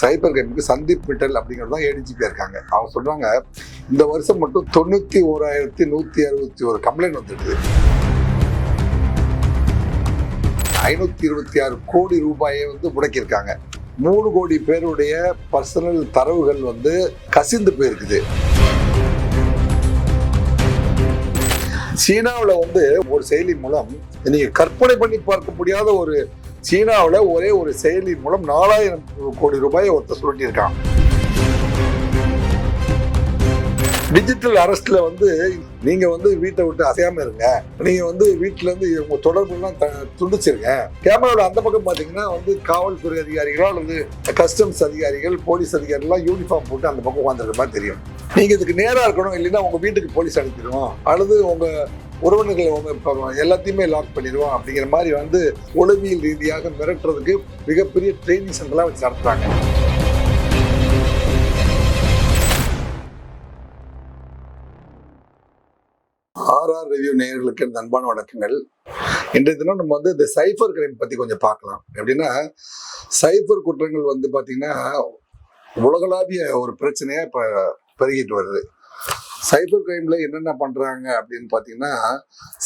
சைபர் கிரைமுக்கு சந்தீப் மிட்டல் அப்படிங்கிறது தான் ஏடிஜிபியாக இருக்காங்க. அவங்க சொல்றாங்க இந்த வருஷம் மட்டும் தொண்ணூத்தி ஓராயிரத்தி நூத்தி அறுபத்தி ஒரு கம்ப்ளைண்ட் வந்துருக்குது. ஐநூத்தி இருபத்தி ஆறு கோடி ரூபாயை வந்து முடக்கியிருக்காங்க. மூணு கோடி பேருடைய பர்சனல் தரவுகள் வந்து கசிந்து போயிருக்குது. சீனாவில் வந்து ஒரு செயலி மூலம் நீங்கள் கற்பனை பண்ணி பார்க்க முடியாத ஒரு சீனாவில் ஒரே ஒரு செயலின் மூலம் நாலாயிரம் கோடி ரூபாயை ஒருத்தர் சுருட்டியிருக்கான் டிஜிட்டல் அரெஸ்ட்ல வந்து நீங்க வந்து வீட்டை விட்டு அசையாம இருங்க. நீங்க வந்து வீட்டுல இருந்து உங்க தொடர்பு எல்லாம் துண்டிச்சிருங்க. கேமராவோட அந்த பக்கம் பாத்தீங்கன்னா வந்து காவல்துறை அதிகாரிகளோ அல்லது கஸ்டம்ஸ் அதிகாரிகள் போலீஸ் அதிகாரிகள் யூனிஃபார்ம் போட்டு அந்த பக்கம் உட்காந்துருக்க மாதிரி தெரியும். நீங்க இதுக்கு நேரா இருக்கணும் இல்லைன்னா உங்க வீட்டுக்கு போலீஸ் அனுப்பிடுவோம் அல்லது உங்க உறவினர்களை எல்லாத்தையுமே லாக் பண்ணிடுவோம் அப்படிங்கிற மாதிரி வந்து உளவியல் ரீதியாக மிரட்டுறதுக்கு மிகப்பெரிய ட்ரைனிங் சென்டர்லாம் வச்சு நடத்துறாங்க. ஆர்ஆர் ரிவ்யூ நேயர்களுக்கு அன்பான வணக்கங்கள். இன்றைய தினம் நம்ம வந்து இந்த சைபர் கிரைம் பத்தி கொஞ்சம் பார்க்கலாம். எப்படின்னா சைபர் குற்றங்கள் வந்து பாத்தீங்கன்னா உலகளாவிய ஒரு பிரச்சனையா இப்போ பெருகிட்டு வருது. சைபர் கிரைம்ல என்னென்ன பண்றாங்க அப்படின்னு பார்த்தீங்கன்னா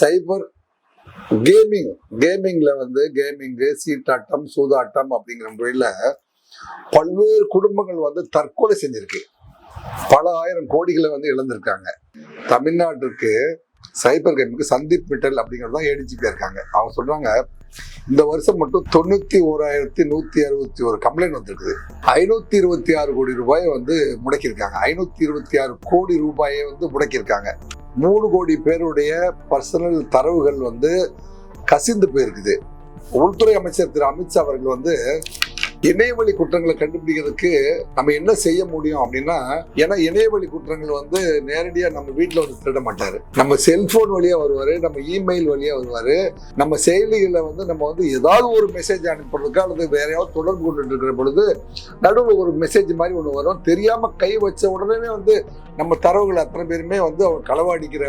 சைபர் கேமிங் கேமிங்ல வந்து கேமிங்கு சீட்டாட்டம் சூதாட்டம் அப்படிங்கிற முறையில் பல்வேறு குடும்பங்கள் வந்து தற்கொலை செஞ்சிருக்கு. பல ஆயிரம் கோடிகளை வந்து இழந்திருக்காங்க. தமிழ்நாட்டிற்கு சைபர் கேமுக்கு சந்தீப் மிட்டல் அப்படிங்கிறது தான் ஏடிஜிபியாக இருக்காங்க. அவங்க சொல்றாங்க இந்த வருஷம் மட்டும் தொண்ணூத்தி ஓராயிரத்தி நூத்தி அறுபத்தி ஒரு கம்ப்ளைண்ட் வந்திருக்குது. ஐநூத்தி இருபத்தி ஆறு கோடி ரூபாயை வந்து முடக்கியிருக்காங்க. ஐநூத்தி இருபத்தி ஆறு கோடி ரூபாயை வந்து முடக்கியிருக்காங்க. மூணு கோடி பேருடைய பர்சனல் தரவுகள் வந்து கசிந்து போயிருக்குது. உள்துறை அமைச்சர் திரு அமித்ஷா அவர்கள் வந்து இணையவழி குற்றங்களை கண்டுபிடிக்கிறதுக்கு நம்ம என்ன செய்ய முடியும் அப்படின்னா ஏன்னா இணையவழி குற்றங்கள் வந்து நேரடியா நம்ம வீட்டில் வந்து திருட மாட்டாரு. நம்ம செல்போன் வழியா வருவாரு நம்ம இமெயில் வழியா வருவாரு. நம்ம செயலிகளை வந்து நம்ம வந்து ஏதாவது ஒரு மெசேஜ் அனுப்புறதுக்கு அல்லது வேற யாராவது தொடர்பு கொண்டு இருக்கிற பொழுது நடுவில் ஒரு மெசேஜ் மாதிரி ஒன்று வரும். தெரியாம கை வச்ச உடனே வந்து நம்ம தரவுகள் அத்தனை பேருமே வந்து அவர் களவாடிக்கிற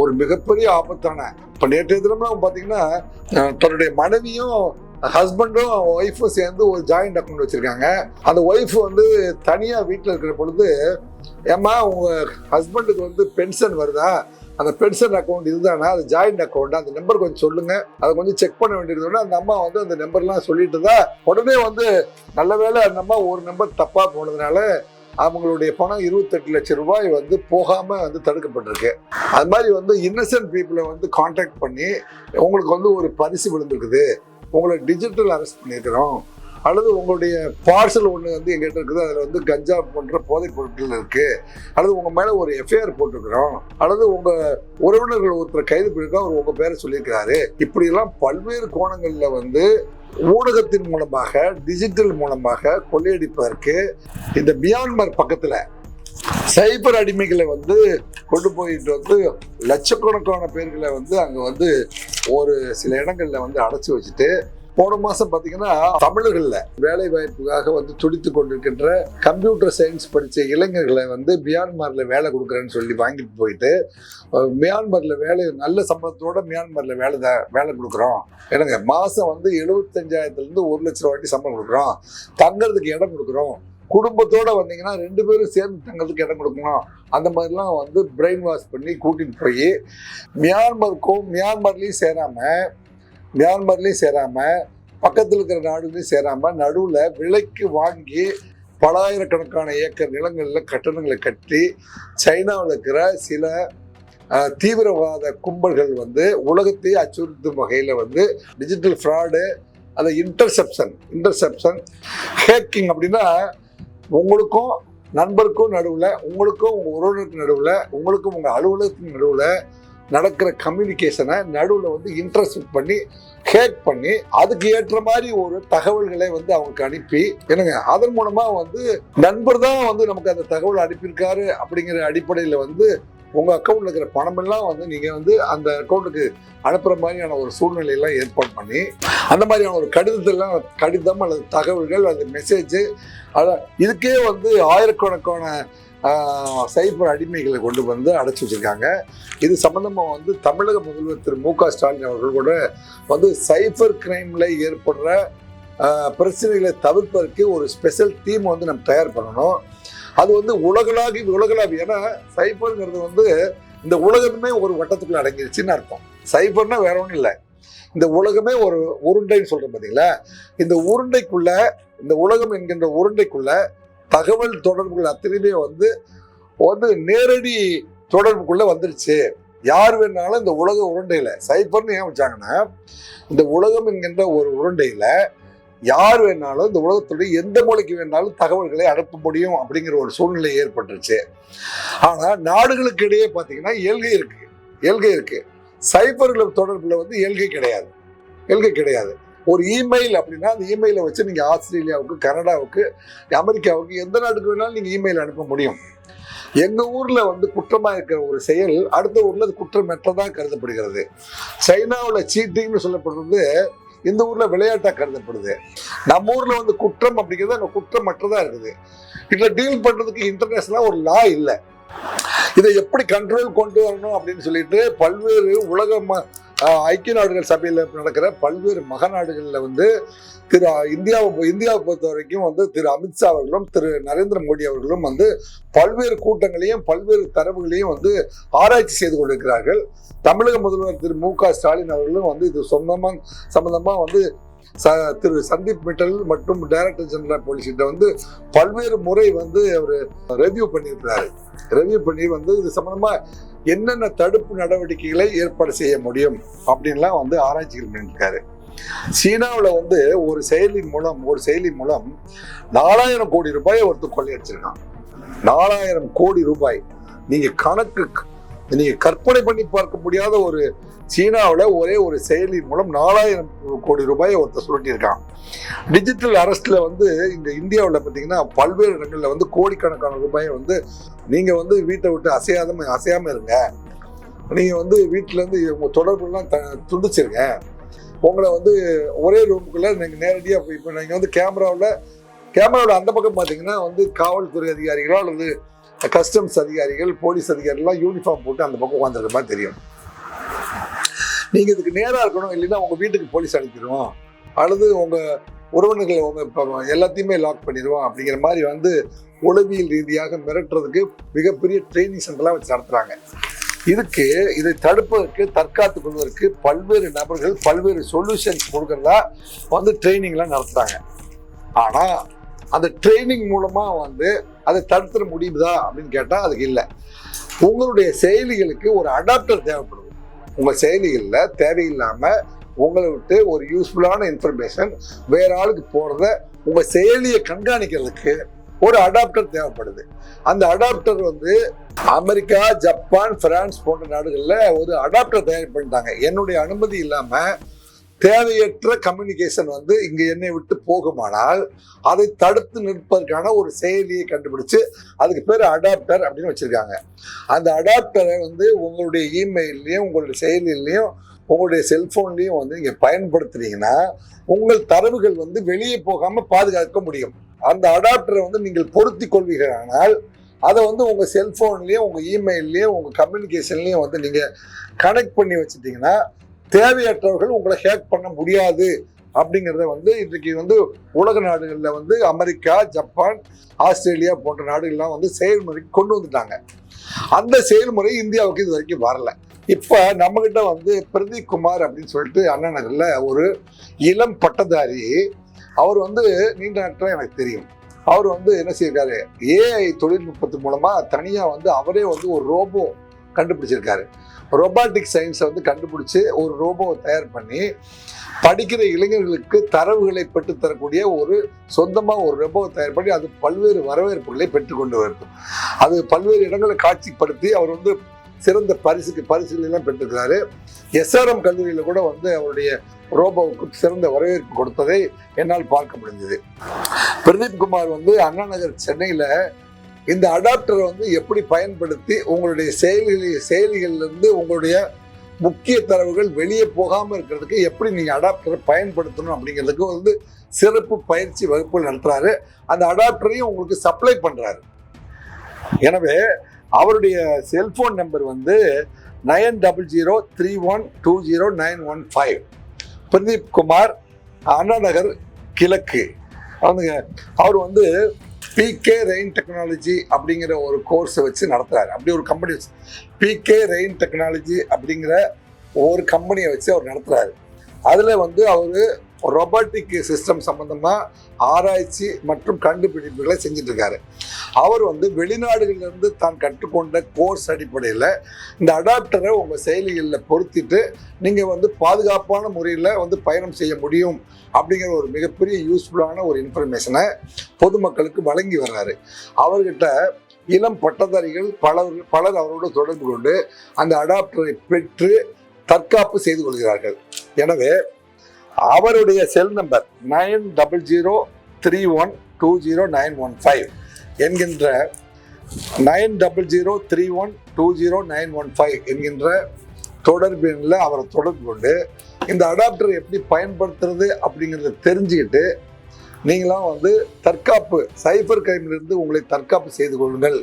ஒரு மிகப்பெரிய ஆபத்தான. இப்போ நேற்றைய தினமும் பார்த்தீங்கன்னா தன்னுடைய மனைவியும் ஹஸ்பண்டும் ஒய்ஃபும் சேர்ந்து ஒரு ஜாயிண்ட் அக்கௌண்ட் வச்சுருக்காங்க. அந்த ஒய்ஃப் வந்து தனியாக வீட்டில் இருக்கிற பொழுது ஏம்மா உங்கள் ஹஸ்பண்டுக்கு வந்து பென்ஷன் வருதா? அந்த பென்ஷன் அக்கௌண்ட் இதுதானா? அது ஜாயிண்ட் அக்கௌண்ட் அந்த நம்பர் கொஞ்சம் சொல்லுங்க. அதை கொஞ்சம் செக் பண்ண வேண்டியது அந்த அம்மா வந்து அந்த நம்பர்லாம் சொல்லிட்டு தான் உடனே வந்து நல்ல வேளை அந்த அம்மா ஒரு நம்பர் தப்பாக போனதுனால அவங்களுடைய பணம் இருபத்தெட்டு லட்சம் ரூபாய் வந்து போகாமல் வந்து தடுக்கப்பட்டிருக்கு. அது மாதிரி வந்து இன்னசென்ட் பீப்புளை வந்து காண்டாக்ட் பண்ணி உங்களுக்கு வந்து ஒரு பரிசு விழுந்திருக்குது. உங்களை டிஜிட்டல் அரெஸ்ட் பண்ணியிருக்கிறோம். அல்லது உங்களுடைய பார்சல் ஒன்று வந்து எங்கிட்ட இருக்குது அதில் வந்து கஞ்சா போன்ற போதைப் பொருட்கள் இருக்குது அல்லது உங்கள் மேலே ஒரு எஃப்ஐஆர் போட்டிருக்கிறோம். அல்லது உங்கள் உறவினர்கள் ஒருத்தர் கைது பண்ணியிருக்கோம் அவர் உங்கள் பேரை சொல்லியிருக்கிறாரு. இப்படியெல்லாம் பல்வேறு கோணங்களில் வந்து ஊடகத்தின் மூலமாக டிஜிட்டல் மூலமாக கொள்ளையடிப்பதற்கு இந்த மியான்மர் பக்கத்தில் சைபர் அடிமைகளை வந்து கொண்டு போயிட்டு வந்து லட்சக்கணக்கான பேர்களை வந்து அங்கே வந்து ஒரு சில இடங்களில் வந்து அடைச்சி வச்சுட்டு போன மாதம் பார்த்தீங்கன்னா தமிழர்களில் வேலை வாய்ப்புக்காக வந்து துடித்து கொண்டிருக்கின்ற கம்ப்யூட்டர் சயின்ஸ் படித்த இளைஞர்களை வந்து மியான்மரில் வேலை கொடுக்குறேன்னு சொல்லி வாங்கிட்டு போயிட்டு மியான்மரில் வேலை நல்ல சம்பளத்தோட மியான்மரில் வேலை தான் வேலை கொடுக்குறோம். என்னங்க மாதம் வந்து எழுபத்தஞ்சாயிரத்துலேருந்து ஒரு லட்சம் ரூபாய்க்கு சம்பளம் கொடுக்குறோம். தங்கிறதுக்கு இடம் கொடுக்குறோம். குடும்பத்தோட வந்தீங்கன்னா ரெண்டு பேரும் சேர்ந்து தங்கிறதுக்கு இடம் கொடுக்கணும். அந்த மாதிரிலாம் வந்து பிரெயின் வாஷ் பண்ணி கூட்டிகிட்டு போய் மியான்மருக்கும் மியான்மர்லேயும் சேராம மியான்மர்லேயும் சேராம பக்கத்தில் இருக்கிற நாடுகளையும் சேராம நடுவில் விலைக்கு வாங்கி பலாயிரக்கணக்கான ஏக்கர் நிலங்களில் கட்டணங்களை கட்டி சைனாவில் இருக்கிற சில தீவிரவாத கும்பல்கள் வந்து உலகத்தையே அச்சுறுத்தும் வகையில் வந்து டிஜிட்டல் ஃப்ராடு அந்த இன்டர்செப்ஷன் இன்டர்செப்ஷன் ஹேக்கிங் அப்படின்னா உங்களுக்கும் நண்பருக்கும் நடுவில் உங்களுக்கும் உங்கள் உறவினருக்கு நடுவில் உங்களுக்கும் உங்கள் அலுவலகத்தின் நடுவில் நடக்கிற கம்யூனிகேஷனை நடுவில் வந்து இன்ட்ரெஸ்ட் பண்ணி ஹேக் பண்ணி அதுக்கு ஏற்ற மாதிரி ஒரு தகவல்களை வந்து அவங்களுக்கு அனுப்பி என்னங்க? அதன் மூலமாக வந்து நண்பர் தான் வந்து நமக்கு அந்த தகவல் அனுப்பியிருக்காரு அப்படிங்கிற அடிப்படையில் வந்து உங்கள் அக்கௌண்ட்டில் இருக்கிற பணமெல்லாம் வந்து நீங்கள் வந்து அந்த அக்கௌண்ட்டுக்கு அனுப்புகிற மாதிரியான ஒரு சூழ்நிலையெல்லாம் ஏற்பாடு பண்ணி அந்த மாதிரியான ஒரு கடிதத்தெல்லாம் கடிதம் அல்லது தகவல்கள் அல்லது மெசேஜ் அதான் இதுக்கே வந்து ஆயிரக்கணக்கான சைபர் அடிமைகளை கொண்டு வந்து அடைச்சி வச்சிருக்காங்க. இது சம்மந்தமாக வந்து தமிழக முதல்வர் திரு மு க ஸ்டாலின் அவர்கள் கூட வந்து சைபர் கிரைமில் ஏற்படுற பிரச்சனைகளை தவிர்ப்பதற்கு ஒரு ஸ்பெஷல் டீம் வந்து நம்ம தயார் பண்ணணும். அது வந்து உலகளாகி உலகளாவி. ஏன்னா சைபருங்கிறது வந்து இந்த உலகமே ஒரு வட்டத்துக்குள்ள அடங்கிடுச்சுன்னு அர்த்தம். சைபர்னா வேற ஒன்றும் இல்லை. இந்த உலகமே ஒரு உருண்டைன்னு சொல்கிறோம் பார்த்தீங்களா இந்த உருண்டைக்குள்ள இந்த உலகம் என்கின்ற உருண்டைக்குள்ள தகவல் தொடர்புகள் அத்தனையுமே வந்து வந்து நேரடி தொடர்புக்குள்ளே வந்துருச்சு. யார் வேணாலும் இந்த உலக உருண்டையில் சைபர்னு ஏன் வச்சாங்கன்னா இந்த உலகம் என்கின்ற ஒரு உருண்டையில் யார் வேணாலும் இந்த உலகத்துடைய எந்த மொழிக்கு வேணாலும் தகவல்களை அனுப்ப முடியும் அப்படிங்கிற ஒரு சூழ்நிலை ஏற்பட்டுருச்சு. ஆனா நாடுகளுக்கு இடையே பார்த்தீங்கன்னா எல்கை இருக்கு. எல்கை இருக்கு. சைபர்கள் தொடர்புல வந்து எல்கை கிடையாது. எல்கை கிடையாது. ஒரு இமெயில் அப்படின்னா அந்த இமெயிலை வச்சு நீங்க ஆஸ்திரேலியாவுக்கு கனடாவுக்கு அமெரிக்காவுக்கு எந்த நாட்டுக்கு வேணாலும் நீங்க இமெயில் அனுப்ப முடியும். எங்க ஊர்ல வந்து குற்றமா இருக்கிற ஒரு செயல் அடுத்த ஊர்ல அது குற்றமற்றதா கருதப்படுகிறது. சைனாவில் சீட்டிங்னு சொல்லப்படுறது இந்த ஊர்ல விளையாட்டா கருதப்படுது. நம்ம ஊர்ல வந்து குற்றம் அப்படிங்கிறது அங்க குற்றமற்றதா இருக்குது. இதுல டீல் பண்றதுக்கு இன்டர்நேஷனலா ஒரு லா இல்ல. இதை எப்படி கண்ட்ரோல் கொண்டு வரணும் அப்படின்னு சொல்லிட்டு பல்வேறு உலக ஐக்கிய நாடுகள் சபையில் நடக்கிற பல்வேறு மகநாடுகளில் வந்து திரு இந்தியாவை இந்தியாவை பொறுத்த வரைக்கும் வந்து திரு அமித்ஷா அவர்களும் திரு நரேந்திர மோடி அவர்களும் வந்து பல்வேறு கூட்டங்களையும் பல்வேறு தரவுகளையும் வந்து ஆராய்ச்சி செய்து கொண்டிருக்கிறார்கள். தமிழக முதல்வர் திரு மு க ஸ்டாலின் அவர்களும் வந்து இது சொந்தமாக சம்பந்தமாக வந்து ச திரு சந்தீப் மிட்டல் மற்றும் டைரக்டர் ஜெனரல் போலீஸ்கிட்ட வந்து பல்வேறு முறை வந்து அவர் ரெவ்யூ பண்ணியிருக்கிறாரு. ரெவ்யூ பண்ணி வந்து இது சம்மந்தமாக என்னென்ன தடுப்பு நடவடிக்கைகளை ஏற்பாடு செய்ய முடியும் அப்படின்லாம் வந்து ஆராய்ச்சிகள் பண்ணியிருக்காரு. சீனாவில் வந்து ஒரு செயலின் மூலம் ஒரு செயலி மூலம் நாலாயிரம் கோடி ரூபாயை ஒருத்தர் கொள்ளையடிச்சிருக்கான். நாலாயிரம் கோடி ரூபாய். நீங்கள் கணக்கு நீங்க கற்பனை பண்ணி பார்க்க முடியாத ஒரு சீனாவில் ஒரே ஒரு செயலின் மூலம் நாலாயிரம் கோடி ரூபாயை ஒருத்தர் சுருட்டியிருக்கான் டிஜிட்டல் அரெஸ்ட்ல வந்து இங்க இந்தியாவில் பார்த்தீங்கன்னா பல்வேறு இடங்களில் வந்து கோடிக்கணக்கான ரூபாயை வந்து நீங்க வந்து வீட்டை விட்டு அசையாத அசையாம இருங்க. நீங்க வந்து வீட்டிலேருந்து உங்க தொடர்புலாம் த- துண்டிச்சிருங்க. உங்களை வந்து ஒரே ரூமுக்குள்ள நீங்கள் நேரடியாக இப்போ நீங்கள் வந்து கேமராவில் கேமராவில் அந்த பக்கம் பார்த்தீங்கன்னா வந்து காவல்துறை அதிகாரிகளோ அல்லது கஸ்டம்ஸ் அதிகாரிகள் போலீஸ் அதிகாரிகள்லாம் யூனிஃபார்ம் போட்டு அந்த பக்கம் உட்காந்துருக்க மாதிரி தெரியும். நீங்கள் இதுக்கு நேராக இருக்கணும் இல்லைன்னா உங்கள் வீட்டுக்கு போலீஸ் அனுப்பிடுவோம். அல்லது உங்கள் உறவினர்களை உங்கள் இப்போ எல்லாத்தையுமே லாக் பண்ணிடுவோம் அப்படிங்கிற மாதிரி வந்து உளவியல் ரீதியாக மிரட்டுறதுக்கு மிகப்பெரிய ட்ரைனிங் சென்டர்லாம் வச்சு நடத்துகிறாங்க இதுக்கு இதை தடுப்பதற்கு தற்காத்து கொள்வதற்கு பல்வேறு நபர்கள் பல்வேறு சொல்யூஷன்ஸ் கொடுக்குறதா வந்து ட்ரைனிங்லாம் நடத்துகிறாங்க ஆனால் அந்த ட்ரைனிங் மூலமாக வந்து அதை தடுத்துட முடியுதா அப்படின்னு கேட்டால் அதுக்கு இல்லை. உங்களுடைய செயலிகளுக்கு ஒரு அடாப்டர் தேவைப்படுது உங்கள் செயலிகளில் தேவையில்லாமல் உங்களை விட்டு ஒரு யூஸ்ஃபுல்லான இன்ஃபர்மேஷன் வேற ஆளுக்கு போகிறத உங்கள் செயலியை கண்காணிக்கிறதுக்கு ஒரு அடாப்டர் தேவைப்படுது. அந்த அடாப்டர் வந்து அமெரிக்கா ஜப்பான் பிரான்ஸ் போன்ற நாடுகளில் ஒரு அடாப்டர் தயார் பண்ணிட்டாங்க. என்னுடைய அனுமதி இல்லாமல் தேவையற்ற கம்யூனிகேஷன் வந்து இங்கே என்னை விட்டு போகுமானால் அதை தடுத்து நிற்பதற்கான ஒரு செயலியை கண்டுபிடிச்சு அதுக்கு பேர் அடாப்டர் அப்படின்னு வச்சுருக்காங்க. அந்த அடாப்டரை வந்து உங்களுடைய இமெயிலையும் உங்களுடைய செயலிலையும் உங்களுடைய செல்ஃபோன்லேயும் வந்து நீங்கள் பயன்படுத்துனீங்கன்னா உங்கள் தரவுகள் வந்து வெளியே போகாமல் பாதுகாக்க முடியும். அந்த அடாப்டரை வந்து நீங்கள் பொருத்தி கொள்வீர்களானால் அதை வந்து உங்கள் செல்ஃபோன்லேயும் உங்கள் இமெயிலையும் உங்கள் கம்யூனிகேஷன்லேயும் வந்து நீங்கள் கனெக்ட் பண்ணி வச்சுட்டிங்கன்னா தேவையற்றவர்கள் உங்களை ஹேக் பண்ண முடியாது அப்படிங்கிறத வந்து இன்றைக்கு வந்து உலக நாடுகளில் வந்து அமெரிக்கா ஜப்பான் ஆஸ்திரேலியா போன்ற நாடுகள்லாம் வந்து செயல்முறைக்கு கொண்டு வந்துட்டாங்க. அந்த செயல்முறை இந்தியாவுக்கு இது வரைக்கும் வரல. இப்போ நம்மகிட்ட வந்து பிரதீப் குமார் அப்படின்னு சொல்லிட்டு அண்ணா நகரில் ஒரு இளம் பட்டதாரி அவர் வந்து நீண்ட நாட்களா எனக்கு தெரியும். அவர் வந்து என்ன செய்யிருக்காரு ஏஐ தொழில்நுட்பத்து மூலமாக தனியாக வந்து அவரே வந்து ஒரு ரோபோ கண்டுபிடிச்சிருக்காரு. ரொபாட்டிக் சயின்ஸை வந்து கண்டுபிடிச்சி ஒரு ரோபோவை தயார் பண்ணி படிக்கிற இளைஞர்களுக்கு தரவுகளை பெற்று தரக்கூடிய ஒரு சொந்தமாக ஒரு ரோபோவை தயார் பண்ணி அது பல்வேறு வரவேற்புகளை பெற்றுக்கொண்டு வருது. அது பல்வேறு இடங்களை காட்சிப்படுத்தி அவர் வந்து சிறந்த பரிசுக்கு பரிசுகளெல்லாம் பெற்றிருக்கிறாரு. எஸ்ஆர்எம் கல்லூரியில் கூட வந்து அவருடைய ரோபோவுக்கு சிறந்த வரவேற்பு கொடுத்ததை என்னால் பார்க்க முடிஞ்சது. பிரதீப் குமார் வந்து அண்ணா நகர் சென்னையில் இந்த அடாப்டரை வந்து எப்படி பயன்படுத்தி உங்களுடைய செயலிகளை செயலிகள்லேருந்து உங்களுடைய முக்கிய தரவுகள் வெளியே போகாமல் இருக்கிறதுக்கு எப்படி நீங்கள் அடாப்டரை பயன்படுத்தணும் அப்படிங்கிறதுக்கு வந்து சிறப்பு பயிற்சி வகுப்புகள் நடத்துறாரு. அந்த அடாப்டரையும் உங்களுக்கு சப்ளை பண்ணுறாரு எனவே அவருடைய செல்ஃபோன் நம்பர் வந்து nine double zero three one two zero nine one five Pradeep Kumar Anna Nagar கிழக்கு. அவங்க அவர் வந்து பிகே ரெயின் டெக்னாலஜி அப்படிங்கிற ஒரு கோர்ஸை வச்சு நடத்துகிறாரு அப்படி ஒரு கம்பெனி வச்சு. பிகே ரெயின் டெக்னாலஜி அப்படிங்கிற ஒரு கம்பெனியை வச்சு அவர் நடத்துகிறாரு அதில் வந்து அவர் ரொபாட்டிக் சிஸ்டம் சம்மந்தமாக ஆராய்ச்சி மற்றும் கண்டுபிடிப்புகளை செஞ்சிட்ருக்காரு. அவர் வந்து வெளிநாடுகளிலிருந்து தான் கற்றுக்கொண்ட கோர்ஸ் அடிப்படையில் இந்த அடாப்டரை உங்கள் செயலிகளில் பொருத்திட்டு நீங்கள் வந்து பாதுகாப்பான முறையில் வந்து பயணம் செய்ய முடியும் அப்படிங்கிற ஒரு மிகப்பெரிய யூஸ்ஃபுல்லான ஒரு இன்ஃபர்மேஷனை பொதுமக்களுக்கு வழங்கி வர்றாரு. அவர்கிட்ட இளம் பட்டதாரிகள் பலர் பலர் அவரோடு தொடர்பு கொண்டு அந்த அடாப்டரை பெற்று தற்காப்பு செய்து கொள்கிறார்கள். எனவே அவருடைய cell number nine double zero three one two zero nine one five என்கின்ற nine double zero three one two zero nine one five என்கின்ற தொடர்பு எண்ணில் அவரை தொடர்பு கொண்டு இந்த அடாப்டர் எப்படி பயன்படுத்துறது அப்படிங்கிறத தெரிஞ்சுக்கிட்டு நீங்களாம் வந்து தற்காப்பு சைபர் கிரைமிலிருந்து உங்களை தற்காப்பு செய்து கொள்ளுங்கள்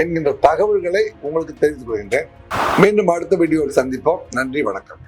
என்கின்ற தகவல்களை உங்களுக்கு தெரிந்து கொள்கின்றேன். மீண்டும் அடுத்த வீடியோவில் சந்திப்போம். நன்றி வணக்கம்.